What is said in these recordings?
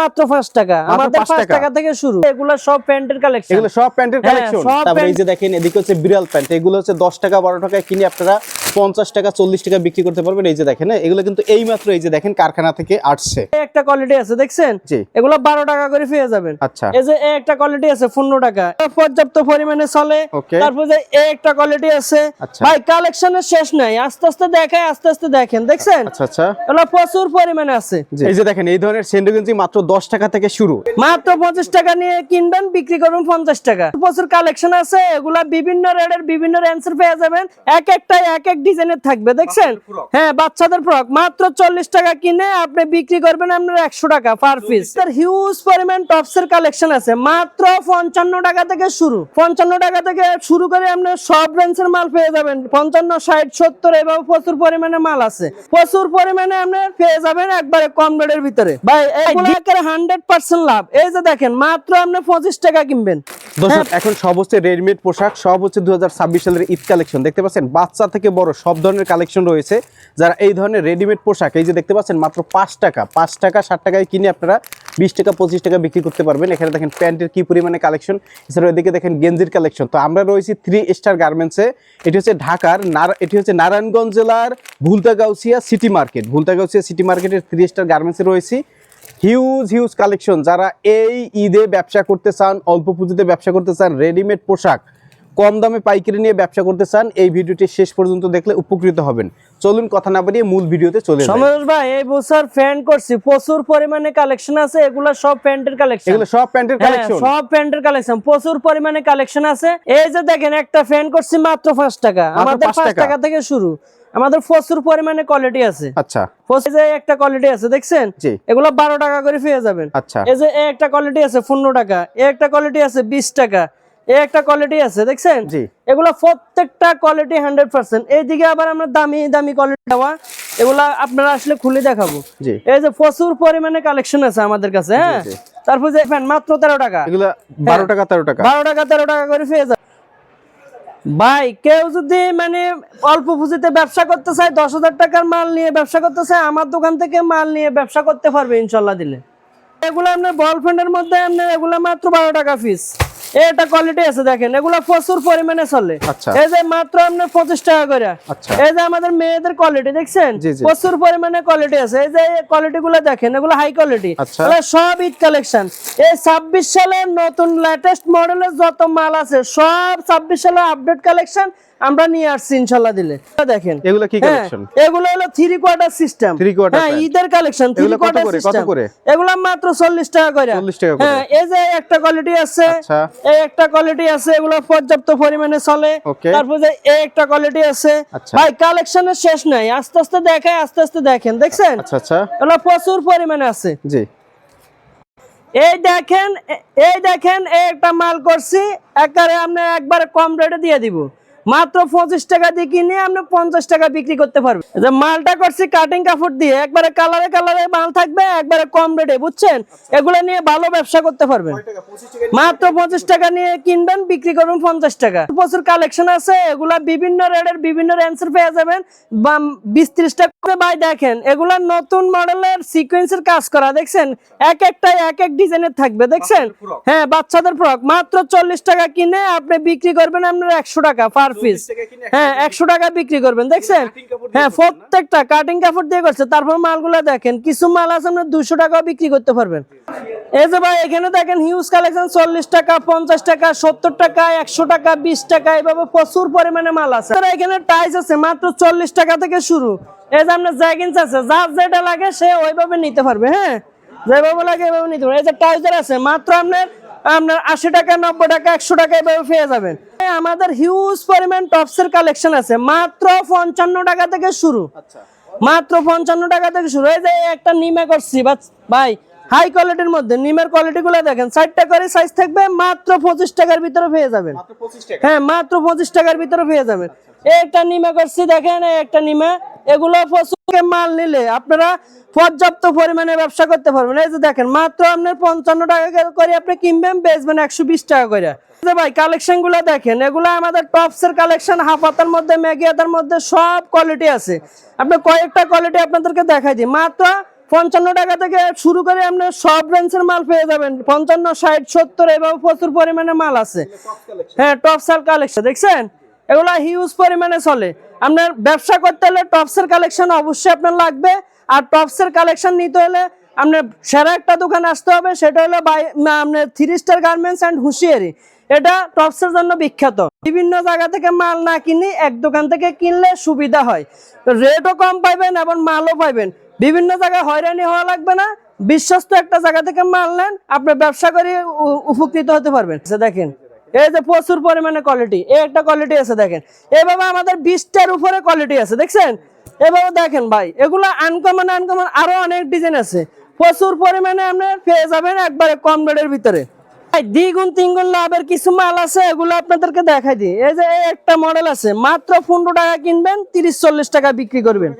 মাত্র পাঁচ টাকা। আমাদের পাঁচ পাঁচ টাকা। টাকা থেকে শুরু। এগুলো সব প্যান্টের কালেকশন এগুলো সব প্যান্টের হ্যাঁ, কালেকশন তারপরে এই যে দেখেন এদিকে হচ্ছে বিড়াল প্যান্ট। এগুলো হচ্ছে দশ টাকা বারো টাকায় কিনে আপনারা পঞ্চাশ টাকা চল্লিশ টাকা বিক্রি করতে পারবেন। এই যে দেখেন হ্যাঁ, এগুলো কিন্তু এই মাত্র এই যে দেখেন কারখানা থেকে আসছে। একটা কোয়ালিটি আছে দেখছেন? এগুলো বারো টাকা করে পেয়ে যাবেন। আচ্ছা। এই যে একটা কোয়ালিটি আছে পনেরো টাকা। পর্যাপ্ত পরিমাণে চলে। তারপর যে একটা কোয়ালিটি আছে আচ্ছা। ভাই কালেকশনের শেষ নাই। আস্তে আস্তে দেখায় আস্তে আস্তে দেখেন দেখছেন? আচ্ছা আচ্ছা। এগুলো প্রচুর পরিমাণে আছে। এই যে দেখেন এই ধরনের সেন্ডো গেঞ্জি মাত্র দশ টাকা থেকে শুরু। মাত্র পঁচিশ টাকা নিয়ে কিনবেন বিক্রি করবেন পঞ্চাশ টাকা। প্রচুর কালেকশন আছে এগুলা বিভিন্ন রেটের বিভিন্ন রেঞ্জের পেয়ে যাবেন। এক একটা এক এক ডিজাইনের থাকবে দেখছেন? হ্যাঁ বাচ্চাদের ফ্রক মাত্র চল্লিশ টাকা কিনে আপনি বিক্রি করবেন আপনার একশো টাকা পার পিস তার হিউজ পরিমাণ টপস এর কালেকশন আছে। মাত্র পঞ্চান্ন টাকা থেকে শুরু। পঞ্চান্ন টাকা থেকে শুরু করে আপনি সব রেঞ্জের মাল পেয়ে যাবেন। পঞ্চান্ন ষাট সত্তর এভাবে প্রচুর পরিমাণে মাল আছে। প্রচুর পরিমাণে আপনি পেয়ে যাবেন একবারে কম রেটের ভিতরে। ভাই এগুলো একেবারে হান্ড্রেড পার্সেন্ট লাভ। এই যে দেখেন মাত্র আপনি পঁচিশ টাকা কিনবেন। দর্শক এখন সব হচ্ছে রেডিমেড পোশাক সব হচ্ছে দু সালের ঈদ কালেকশন। দেখতে পাচ্ছেন বাচ্চা থেকে বড় সব ধরনের কালেকশন রয়েছে। যারা এই ধরনের রেডিমেড পোশাক এই যে দেখতে পাচ্ছেন মাত্র পাঁচ টাকা পাঁচ টাকা ষাট টাকায় কিনে আপনারা বিশ টাকা পঁচিশ টাকা বিক্রি করতে পারবেন। এখানে দেখেন প্যান্টের কি পরিমাণে কালেকশন এছাড়াও এদিকে দেখেন গেঞ্জির কালেকশন। তো আমরা রয়েছি থ্রি স্টার গার্মেন্টসে। এটি হচ্ছে ঢাকার এটি হচ্ছে নারায়ণগঞ্জ জেলার Bhultagausia city market. Bhultagausia city মার্কেটের থ্রি স্টার গার্মেন্টসে রয়েছি। হিউজ হিউজ কালেকশন যারা এই ঈদে ব্যবসা করতে চান অল্প পুঁজিতে ব্যবসা করতে চান রেডিমেড পোশাক কম দামে পাইকারি নিয়ে ব্যবসা করতে চান এই ভিডিওটি শেষ পর্যন্ত দেখলে উপকৃত হবেন। চলুন কথা না বাড়িয়ে মূল ভিডিওতে চলে সমরেশ ভাই এই বছর ফ্যান করছি। প্রচুর পরিমাণে কালেকশন আছে। এগুলা সব প্যান্টের কালেকশন এগুলো সব প্যান্টের হ্যাঁ, কালেকশন সব প্যান্টের কালেকশন প্রচুর পরিমাণে কালেকশন আছে। এই যে দেখেন একটা ফ্যান করছি মাত্র পাঁচ টাকা। মাত্র আমাদের পাঁচ পাঁচ টাকা। টাকা থেকে শুরু। আমাদের প্রচুর পরিমাণে কোয়ালিটি আছে। আচ্ছা। যে একটা কোয়ালিটি আছে দেখছেন? এগুলো বারো টাকা করে পেয়ে যাবেন। আচ্ছা। এই যে একটা কোয়ালিটি আছে পনেরো টাকা একটা কোয়ালিটি আছে বিশ টাকা একটা কোয়ালিটি আছে দেখছেন? জি। এগুলো প্রত্যেকটা কোয়ালিটি হান্ড্রেড পার্সেন্ট এইদিকে আবার আমরা দামি দামি কোয়ালিটি দেওয়া এগুলা আপনারা আসলে খুলে দেখাবো। জি। এই যে প্রচুর পরিমাণে কালেকশন আছে আমাদের কাছে হ্যাঁ। তারপর যে ফ্যান মাত্র তেরো টাকা। এগুলো বারো টাকা তেরো টাকা। বারো টাকা তেরো টাকা করে পেয়ে যাবে ভাই, কেউ যদি মানে অল্প পুঁজিতে ব্যবসা করতে চায়, দশ হাজার টাকার মাল নিয়ে ব্যবসা করতে চায়, আমার দোকান থেকে মাল নিয়ে ব্যবসা করতে পারবে ইনশাল্লাহ দিলে। এগুলো আপনার বল ফ্রেন্ডের মধ্যে আপনার এগুলো মাত্র বারো টাকা পিস এটা কোয়ালিটি আছে দেখেন এগুলো প্রচুর পরিমাণে চলে। আচ্ছা। এই যে মাত্র আপনার পঁচিশ টাকা করে। আচ্ছা। এই যে আমাদের মেয়েদের কোয়ালিটি দেখছেন। প্রচুর পরিমাণে কোয়ালিটি আছে। এই যে কোয়ালিটি গুলো দেখেন এগুলো হাই কোয়ালিটি। সব ঈদ কালেকশন এই ছাব্বিশ সালের নতুন লেটেস্ট মডেলের যত মাল আছে সব ছাব্বিশ সালের আপডেট কালেকশন আমরা নিয়ে আসছি ইনশাল্লাহ দিলে। দেখেন। এগুলো কি হ্যাঁ, কালেকশন এগুলো হলো three quarter system Three quarter হ্যাঁ ঈদের কালেকশন থ্রি কোয়ার্টার সিস্টেম? এগুলো মাত্র চল্লিশ টাকা করে। 40 টাকা হ্যাঁ এই যে একটা কোয়ালিটি আছে আচ্ছা। এই একটা কোয়ালিটি আছে এগুলো পর্যাপ্ত পরিমাণে চলে। তারপর যে এই একটা কোয়ালিটি আছে আচ্ছা। ভাই কালেকশনের শেষ নাই। আস্তে আস্তে দেখায় আস্তে আস্তে দেখেন দেখছেন? আচ্ছা আচ্ছা। এগুলো প্রচুর পরিমাণে আছে। জি। এই দেখেন এই দেখেন এই একটা মাল করছি একবারে আমরা একবারে কম রেটে দিয়ে দিব। মাত্র পঁচিশ টাকা দিয়ে কিনে আপনি পঞ্চাশ টাকা বিক্রি করতে পারবেন। যে মালটা করছি কাটিং কাপড় দিয়ে, একবারে কালারে কালারে মাল থাকবে, একবারে কম রেটে বুঝছেন? এগুলো নিয়ে ভালো ব্যবসা করতে পারবেন। মাত্র পঁচিশ টাকা নিয়ে কিনবেন, বিক্রি করবেন পঞ্চাশ টাকা। প্রচুর কালেকশন আছে, এগুলা বিভিন্ন রেটের বিভিন্ন রেঞ্জের পেয়ে যাবেন। বা বিশ টাকা ভাই দেখেন এগুলা নতুন মডেলের সিকোয়েন্সের কাজ করা দেখছেন? এক একটা এক এক ডিজাইনের থাকবে দেখছেন? হ্যাঁ বাচ্চাদের ফ্রক মাত্র চল্লিশ টাকা কিনে আপনি বিক্রি করবেন আপনার একশো টাকা পার পিস হ্যাঁ একশো টাকা বিক্রি। করবেন দেখছেন? হ্যাঁ প্রত্যেকটা কাটিং কাপড় দিয়ে করছে। তারপর মালগুলো দেখেন কিছু মাল আছে আপনার দুশো টাকাও বিক্রি করতে পারবেন। এই যে ভাই এখানে দেখেন হিউজ কালেকশন চল্লিশ টাকা পঞ্চাশ টাকা সত্তর টাকা একশো টাকা বিশ টাকা এভাবে প্রচুর পরিমাণে মাল আছে। এখানে টাইস আছে মাত্র চল্লিশ টাকা থেকে শুরু। এই যে আপনার জ্যাগিন্স আছে যার যেটা লাগে সে ওইভাবে নিতে পারবে হ্যাঁ? যেভাবে লাগে এভাবে নিতে পারবে। এই যে টাইজার আছে মাত্র আপনার আপনার আশি টাকা নব্বই টাকা একশো টাকা এভাবে পেয়ে যাবেন। আমাদের হিউজ পরিমাণ টপসের কালেকশন আছে মাত্র পঞ্চান্ন টাকা থেকে শুরু। আচ্ছা। মাত্র পঞ্চান্ন টাকা থেকে শুরু। এই যে একটা নিমে করছি ভাই হাই কোয়ালিটির মধ্যে নিমের কোয়ালিটি গুলো দেখেন ষাটটা করে সাইজ থাকবে মাত্র পঁচিশ টাকার ভিতরে পেয়ে যাবেন। হ্যাঁ মাত্র পঁচিশ টাকার ভিতরে পেয়ে যাবেন। একটা নিমে করছি দেখেন একটা নিমে। এগুলো প্রচুর মাল নিলে আপনারা পর্যাপ্ত পরিমাণে ব্যবসা করতে পারবেন। এই যে দেখেন মাত্র আপনার পঞ্চান্ন টাকা করে আপনি কিনবেন বেচবেন একশো বিশ টাকা করে। ভাই কালেকশনগুলো দেখেন এগুলো আমাদের টপস এর কালেকশন হাফাতার মধ্যে মেগিয়াতার মধ্যে সব কোয়ালিটি আছে। আপনি কয়েকটা কোয়ালিটি আপনাদেরকে দেখাই দিই। মাত্র পঞ্চান্ন টাকা থেকে শুরু করে আপনার সব রেঞ্জের মাল পেয়ে যাবেন। পঞ্চান্ন ষাট সত্তর এভাবে প্রচুর পরিমাণে মাল আছে। হ্যাঁ টপ সেল কালেকশন দেখছেন? এগুলো হিউজ পরিমাণে চলে। আপনার ব্যবসা করতে হলে টপসের কালেকশন অবশ্যই আপনার লাগবে। আর টপসের কালেকশন নিতে হলে আপনার সেরা একটা দোকান আসতে হবে সেটা হলো বাই আপনার থ্রি স্টার গার্মেন্টস অ্যান্ড হুঁশিয়ারি এটা টপসের জন্য বিখ্যাত। বিভিন্ন জায়গা থেকে মাল না কিনি এক দোকান থেকে কিনলে সুবিধা হয়। রেটও কম পাইবেন এবং মালও পাইবেন। বিভিন্ন জায়গায় হয়রানি হওয়া লাগবে না। বিশ্বস্ত একটা জায়গা থেকে মাল নেন আপনি ব্যবসা করে উপকৃত হতে পারবেন। আচ্ছা, দেখেন এই যে প্রচুর পরিমাণে কোয়ালিটি এই একটা কোয়ালিটি আছে দেখেন। এভাবে আমাদের বিশটার উপরে কোয়ালিটি আছে দেখছেন? এভাবে দেখেন ভাই এগুলো আনকমন আনকমন আরও অনেক ডিজাইন আছে। প্রচুর পরিমাণে আপনি পেয়ে যাবেন একবারে কম রেটের ভিতরে। দ্বিগুণ তিনগুণ লাভের কিছু মাল আছে এগুলো আপনাদেরকে দেখাই দিই। এই যে একটা মডেল আছে মাত্র পনেরো টাকা কিনবেন তিরিশ চল্লিশ টাকা বিক্রি করবেন।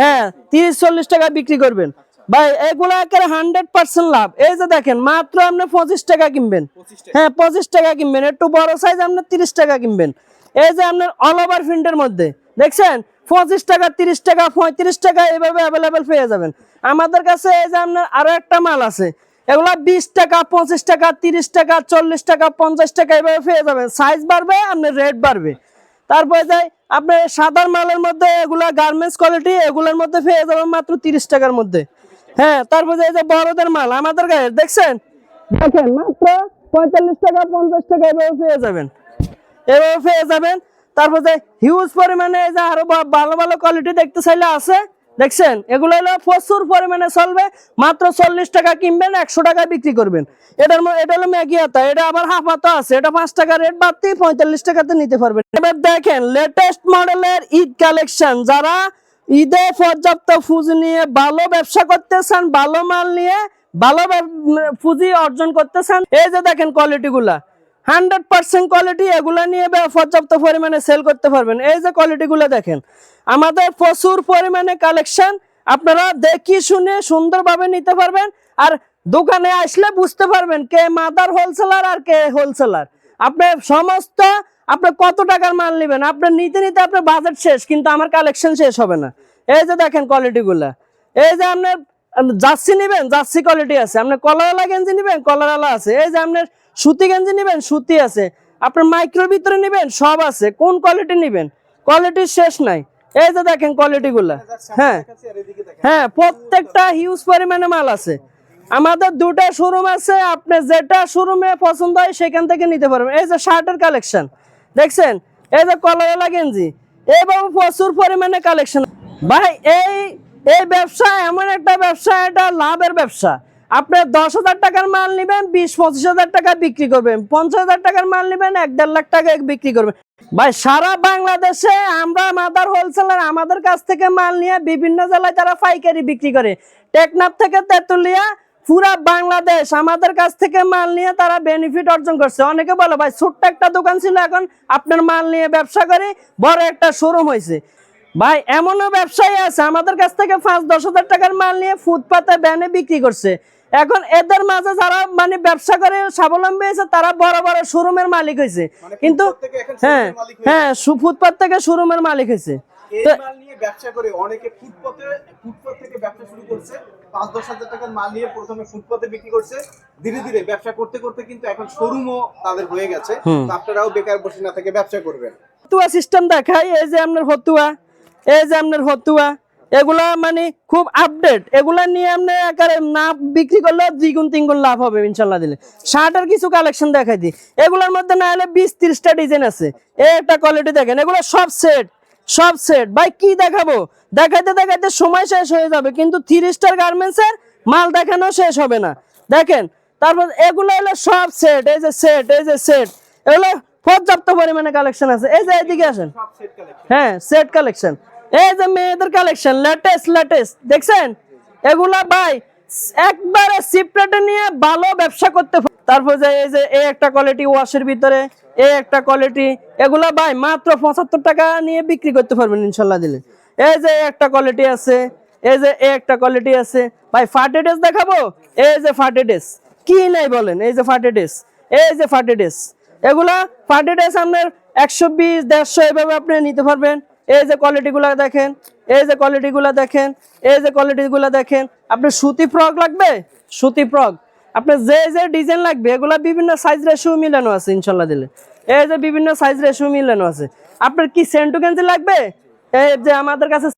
হ্যাঁ তিরিশ চল্লিশ টাকা বিক্রি করবেন। ভাই এগুলো একেবারে হান্ড্রেড পার্সেন্ট লাভ। এই যে দেখেন মাত্র আপনি পঁচিশ টাকা কিনবেন। হ্যাঁ পঁচিশ টাকা কিনবেন। একটু বড় সাইজ আপনি তিরিশ টাকা কিনবেন। এই যে আপনার অল ওভার প্রিন্টের মধ্যে দেখছেন? পঁচিশ টাকা তিরিশ টাকা পঁয়ত্রিশ টাকা এভাবে অ্যাভেলেবেল পেয়ে যাবেন। আমাদের কাছে এই যে আপনার আরও একটা মাল আছে এগুলা বিশ টাকা, পঁচিশ টাকা, তিরিশ টাকা, চল্লিশ টাকা, পঞ্চাশ টাকা এভাবে পেয়ে যাবেন সাইজ বাড়বে আপনার রেট বাড়বে। তারপরে যাই, আপনার সাধারণ মালের মধ্যে এগুলা গার্মেন্টস কোয়ালিটি এগুলোর মধ্যে পেয়ে যাবেন মাত্র তিরিশ টাকার মধ্যে। হ্যাঁ তারপরে এই যে বড়দের মাল, আমাদের গায়ে দেখছেন? দেখেন, মাত্র পঁয়তাল্লিশ টাকা, পঞ্চাশ টাকা এভাবে পেয়ে যাবেন। এভাবে পেয়ে যাবেন। তারপর হিউজ পরিমাণে এই যে আরও ভালো ভালো কোয়ালিটি দেখতে চাইলে আছে। দেখছেন? এগুলো হলো প্রচুর পরিমাণে চলবে। মাত্র চল্লিশ টাকা কিনবেন, একশো টাকা বিক্রি করবেন। এটার এটা হলো ম্যাগি হাতা এটা আবার হাফ হাতা আছে। এটা পাঁচ টাকা রেট বাড়তি, পঁয়তাল্লিশ টাকাতে নিতে পারবেন। এবার দেখেন লেটেস্ট মডেলের ঈদ কালেকশন যারা ঈদে পর্যাপ্ত পুঁজি নিয়ে ভালো ব্যবসা করতে চান ভালো মাল নিয়ে ভালো পুঁজি অর্জন করতে চান এই যে দেখেন কোয়ালিটি গুলা। হান্ড্রেড পার্সেন্ট কোয়ালিটি এগুলা নিয়ে পর্যাপ্ত পরিমাণে সেল করতে পারবেন। এই যে কোয়ালিটি গুলো দেখেন, আমাদের প্রচুর পরিমাণে কালেকশন আপনারা দেখি শুনে সুন্দরভাবে নিতে পারবেন আর দোকানে আসলে বুঝতে পারবেন কে মাদার হোলসেলার আর কে হোলসেলার আপনি সমস্ত, আপনি কত টাকার মাল নেবেন? আপনার নিতে নিতে আপনার বাজেট শেষ, কিন্তু আমার কালেকশন শেষ হবে না। এই যে দেখেন কোয়ালিটি গুলা। এই যে আপনার, জার্সি নেবেন, জার্সি কোয়ালিটি আছে। আপনার কলারওয়ালা গেঞ্জি নেবেন কলারওয়ালা আছে। এই যে আপনার সুতি গেঞ্জি নেবেন, সুতি আছে। আপনার মাইক্রোর ভিতরে নেবেন, সব আছে। কোন কোয়ালিটি নেবেন? কোয়ালিটির শেষ নাই। এই যে দেখেন কোয়ালিটি গুলা। হ্যাঁ। হ্যাঁ প্রত্যেকটা হিউজ পরিমাণে মাল আছে। আমাদের দুটা শোরুম আছে, আপনি যেটা শোরুমে পছন্দ হয় সেখান থেকে নিতে পারবেন। এই যে শার্টের কালেকশন দেখছেন? এই যে কলারওয়ালা গেঞ্জি। এইভাবে প্রচুর পরিমাণে কালেকশন ভাই, এই এই ব্যবসা এমন একটা ব্যবসা, এটা লাভের ব্যবসা। আপনি দশ হাজার টাকার মাল নেবেন, বিশ, পঁচিশ হাজার টাকা বিক্রি করবেন, পঞ্চাশ হাজার টাকার মাল নেবেন, এক দেড় লাখ টাকা বিক্রি করবেন। ভাই, সারা বাংলাদেশে আমরা মাদার হোলসেলার আমাদের কাছ থেকে মাল নিয়ে বিভিন্ন জেলায় তারা পাইকারি বিক্রি করে, টেকনাফ থেকে তেতুলিয়া, পুরা বাংলাদেশ আমাদের কাছ থেকে মাল নিয়ে তারা বেনিফিট অর্জন করছে। অনেকে বলে, ভাই, ছোট্ট একটা দোকান ছিল, এখন আপনার মাল নিয়ে ব্যবসা করে, বড় একটা শোরুম হয়েছে। ভাই এমনও ব্যবসায়ী আছে আমাদের কাছ থেকে পাঁচ দশ হাজার টাকার মাল নিয়ে ফুটপাতে ব্যানে বিক্রি করছে। এখন এদের মাঝে যারা মানে ব্যবসা করে স্বাবলম্বী হয়েছে তারা বড় বড় শোরুমের মালিক হয়েছে। কিন্তু হ্যাঁ হ্যাঁ ফুটপাত থেকে শোরুমের মালিক হয়েছে। ব্যবসা করে অনেকে থেকে ব্যবসা শুরু করছে পাঁচ দশ হাজার টাকার মাল নিয়ে প্রথমে বিক্রি করছে। ধীরে ধীরে ব্যবসা করতে করতে কিন্তু এখন শোরুমও তাদের হয়ে গেছে। আপনারাও বেকার বসে না থেকে ব্যবসা করবেন। হতুয়া সিস্টেম দেখাই এই যে আপনার হতুয়া এই যে আপনার হতুয়া এগুলা মানে খুব আপডেট এগুলা নিয়ে আপনি একারে না বিক্রি করলে দ্বিগুণ তিনগুণ লাভ হবে ইনশাল্লাহ দিলে। শার্টের কিছু কালেকশন দেখাই দিই। এগুলোর মধ্যে না হলে বিশ তিরিশটা ডিজাইন আছে। এই একটা কোয়ালিটি দেখেন এগুলো সব সেট সব সেট ভাই কি দেখাবো? দেখাইতে দেখাইতে সময় শেষ হয়ে যাবে কিন্তু থ্রি স্টার গার্মেন্টস এর মাল দেখানো শেষ হবে না। দেখেন তারপর এগুলো হলো সব সেট এই যে সেট এই যে সেট এগুলো পর্যাপ্ত পরিমাণে কালেকশন আছে। এই যে এদিকে আসেন। সব সেট কালেকশন হ্যাঁ সেট কালেকশন এই যে মেয়েদের কালেকশন লেটেস্ট লেটেস্ট দেখছেন? এগুলা ভাই, একবারে সিপ্রেটে নিয়ে ভালো ব্যবসা করতে তারপর যে এই যে এই একটা কোয়ালিটি ওয়াশের ভিতরে, এই একটা কোয়ালিটি এগুলা ভাই মাত্র পঁচাত্তর টাকা নিয়ে বিক্রি করতে পারবেন ইনশাল্লাহ দিলে। এই যে একটা কোয়ালিটি আছে, এই যে এই একটা কোয়ালিটি আছে, ভাই ফার্টি দেখাবো? এই যে ফার্টি ডেস কি নাই বলেন? এই যে ফার্টি ডেস এই যে ফার্টি ডেস এগুলা ফার্টি ডেস আপনার একশো বিশ, দেড়শো এভাবে আপনি নিতে পারবেন। এই যে কোয়ালিটি গুলা দেখেন এই যে কোয়ালিটিগুলো দেখেন এই যে কোয়ালিটিগুলো দেখেন আপনার সুতি ফ্রক লাগবে? সুতি ফ্রক আপনার যে যে ডিজাইন লাগবে এগুলা বিভিন্ন সাইজ রেশিও মিলানো আছে ইনশাল্লাহ দিলে। এই যে বিভিন্ন সাইজ রেশিও মিলানো আছে। আপনার কি সেন্টু গেঞ্জি লাগবে? এই যে আমাদের কাছে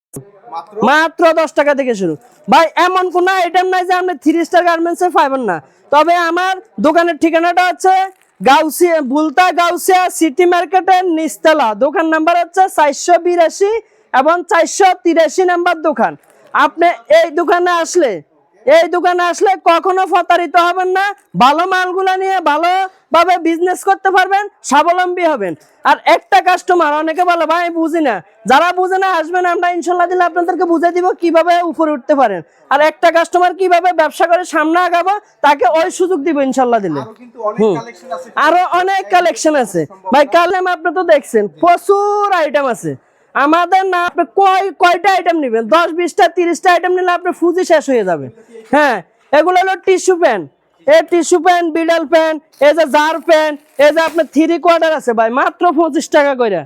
মাত্র? দশ টাকা থেকে শুরু। ভাই এমন কোন আইটেম নাই যে আপনি থ্রি স্টার গার্মেন্টসে পাবেন না। তবে আমার দোকানের ঠিকানাটা হচ্ছে গাউসিয়া বুলতা গাউসিয়া সিটি মার্কেটের নিস্তলা দোকান নাম্বার হচ্ছে চারশো বিরাশি এবং চারশো তিরাশি নাম্বার দোকান। আপনি এই দোকানে আসলে, এই দোকানে আসলে কখনো প্রতারিত হবেন না। ভালো মালগুলা নিয়ে ভালোভাবে বিজনেস করতে পারবেন স্বাবলম্বী হবেন। আর একটা কাস্টমার অনেকে বলে ভাই বুঝি না। যারা বুঝে না আসবেন আমরা ইনশাল্লাহ দিলে আপনাদেরকে বুঝে দিব কীভাবে উপরে উঠতে পারেন। আর একটা কাস্টমার কীভাবে ব্যবসা করে সামনে আগাবো তাকে ওই সুযোগ দিব ইনশাল্লাহ দিলে। হুম। আরও অনেক কালেকশন আছে। ভাই কালেম আপনি তো দেখছেন প্রচুর আইটেম আছে। আমাদের না আপনি কয় কয়টা আইটেম নেবেন? দশ বিশটা তিরিশটা আইটেম নিলে আপনার ফুজি শেষ হয়ে যাবে। হ্যাঁ এগুলো হলো টিস্যু প্যান এই টিস্যু প্যান বিডাল প্যান এই যে জার প্যান এই যে আপনার থ্রি কোয়ার্টার আছে ভাই, মাত্র পঁচিশ টাকা করে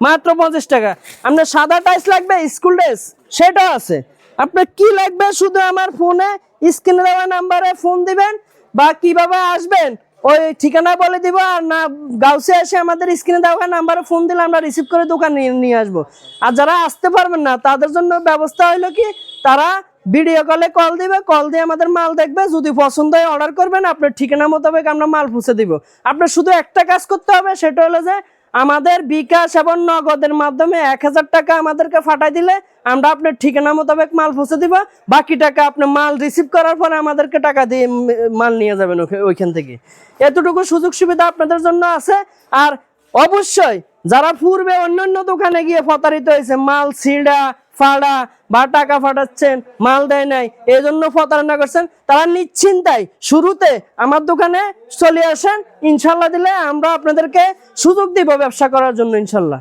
মাত্র পঁচিশ টাকা। আপনার সাদা টাইস লাগবে, স্কুল ড্রেস সেটাও আছে। আপনার কি লাগবে শুধু আমার ফোনে, স্ক্রিনে দেওয়া নাম্বারে ফোন দিবেন, বা কীভাবে আসবেন, ওই ঠিকানা বলে দিব, আর না গাউসে এসে আমাদের স্ক্রিনে দেওয়া নাম্বারে ফোন দিলে আমরা রিসিভ করে দোকান নিয়ে আসব। আর যারা আসতে পারবেন না, তাদের জন্য ব্যবস্থা হইল কি, তারা ভিডিও কলে কল দিবে, কল দিয়ে আমাদের মাল দেখবে। যদি পছন্দ হয় অর্ডার করবেন, আপনার ঠিকানা মোতাবেক আমরা মাল পৌঁছে দিব। আপনার শুধু একটা কাজ করতে হবে, সেটা হলো যে আমাদের বিকাশ এবং নগদের মাধ্যমে এক হাজার টাকা আমাদেরকে ফাটাই দিলে আমরা আপনার ঠিকানা মোতাবেক মাল পৌঁছে দিব। বাকি টাকা আপনি মাল রিসিভ করার পরে আমাদেরকে টাকা দিয়ে মাল নিয়ে যাবেন ওইখান থেকে। এতটুকু সুযোগ সুবিধা আপনাদের জন্য আছে। আর অবশ্যই যারা পূর্বে অন্যান্য দোকানে গিয়ে প্রতারিত হয়েছে, মাল ছিঁড়া ফাড়া বা টাকা ফাটাচ্ছেন, মাল দেয় নাই এই জন্য প্রতারণা করছেন, তারা নিশ্চিন্তায় শুরুতে আমার দোকানে চলে আসেন, ইনশাল্লাহ দিলে আমরা আপনাদেরকে সুযোগ দিব ব্যবসা করার জন্য, ইনশাল্লাহ।